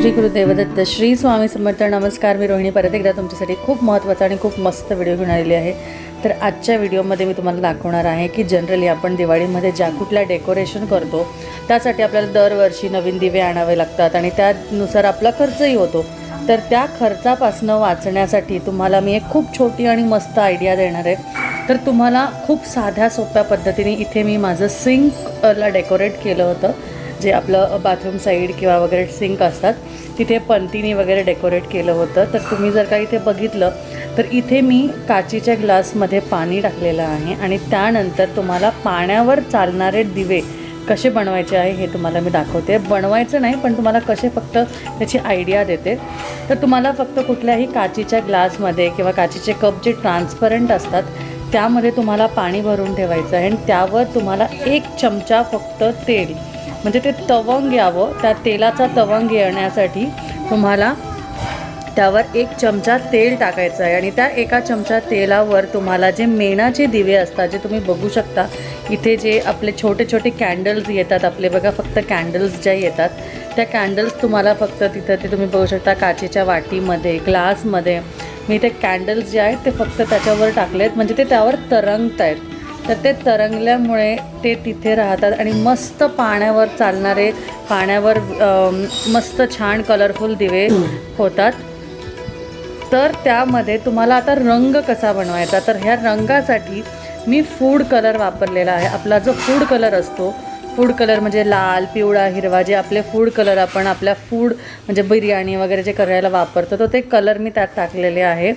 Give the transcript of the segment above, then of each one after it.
श्री गुरुदेवदत्त श्री स्वामी समर्थ नमस्कार. मी रोहिणी. परत एकदा तुमच्यासाठी खूप महत्त्वाचा आणि खूप मस्त व्हिडिओ घेऊन आलेली आहे. तर आजच्या व्हिडिओमध्ये मी तुम्हाला दाखवणार आहे की जनरली आपण दिवाळीमध्ये ज्या कुठल्या डेकोरेशन करतो त्यासाठी आपल्याला दरवर्षी नवीन दिवे आणावे लागतात आणि त्यानुसार आपला खर्चही होतो. तर त्या खर्चापासनं वाचण्यासाठी तुम्हाला मी एक खूप छोटी आणि मस्त आयडिया देणार आहे. तर तुम्हाला खूप साध्या सोप्या पद्धतीने इथे मी माझं सिंकला डेकोरेट केलं होतं. जे आपलं बाथरूम साईड किंवा वगैरे सिंक असतात तिथे पंतीने वगैरे डेकोरेट केलं होतं. तर तुम्ही जर का इथे बघितलं तर इथे मी काचीच्या ग्लासमध्ये पाणी टाकलेलं आहे आणि त्यानंतर तुम्हाला पाण्यावर चालणारे दिवे कसे बनवायचे आहे हे तुम्हाला मी दाखवते. बनवायचं नाही पण तुम्हाला कसे फक्त त्याची आयडिया देते. तर तुम्हाला फक्त कुठल्याही काचीच्या ग्लासमध्ये किंवा काचीचे कप जे ट्रान्सपरंट असतात त्यामध्ये तुम्हाला पाणी भरून ठेवायचं आहे आणि त्यावर तुम्हाला एक चमचा फक्त तेल म्हणजे ते तवंग यावं त्या तेलाचा तवंग येण्यासाठी तुम्हाला त्यावर एक चमचा तेल टाकायचं आहे. आणि त्या एका चमचा तेलावर तुम्हाला जे मेणाचे दिवे असतात जे तुम्ही बघू शकता इथे जे आपले छोटे छोटे कॅन्डल्स येतात आपले बघा फक्त कॅन्डल्स ज्या येतात त्या कॅन्डल्स तुम्हाला फक्त तिथं ते तुम्ही बघू शकता काचेच्या वाटीमध्ये ग्लासमध्ये मी ते कॅन्डल्स जे आहेत ते फक्त त्याच्यावर टाकले आहेत म्हणजे ते त्यावर तरंगत आहेत तर ते तरंगल्यामुळे ते तिथे राहतात आणि मस्त पाण्यावर चालणारे पाण्यावर मस्त छान कलरफुल दिवे होतात. तर त्यामध्ये तुम्हाला आता रंग कसा बनवायचा? तर ह्या रंगासाठी मी फूड कलर वापरलेला आहे. आपला जो फूड कलर असतो फूड कलर म्हणजे लाल पिवळा हिरवा जे आपले फूड कलर आपण आपल्या फूड म्हणजे बिर्याणी वगैरे जे करायला वापरतो तो ते कलर मी त्यात टाकलेले आहे.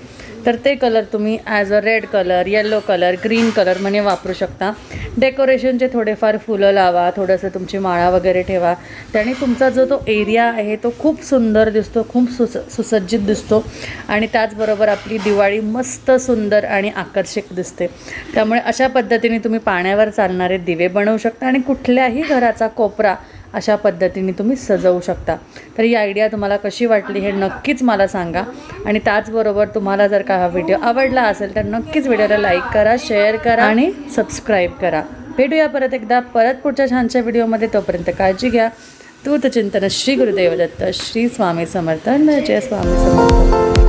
तर ते कलर तुम्ही as a red colour yellow colour green colour म्हणे वापरू शकता. डेकोरेशनचे थोडेफार फुलं लावा थोडंसं तुमची माळा वगैरे ठेवा. त्याने तुमचा जो तो एरिया आहे तो खूप सुंदर दिसतो खूप सुस सुसज्जित दिसतो. आणि त्याचबरोबर आपली दिवाळी मस्त सुंदर आणि आकर्षक दिसते. त्यामुळे अशा पद्धतीने तुम्ही पाण्यावर चालणारे दिवे बनवू शकता आणि कुठल्याही घराचा कोपरा अशा पद्धतीने तुम्ही सजवू शकता. तर ही आयडिया तुम्हाला कशी वाटली हे नक्कीच मला सांगा. आणि त्याचबरोबर तुम्हाला जर का हा व्हिडिओ आवडला असेल तर नक्कीच व्हिडिओला लाईक करा शेअर करा आणि सबस्क्राईब करा. भेटूया परत एकदा. परत पुढच्या छानच्या व्हिडिओमध्ये तोपर्यंत काळजी घ्या. तू चिंतन श्री गुरुदेव दत्त श्री स्वामी समर्थ जय स्वामी समर्थ.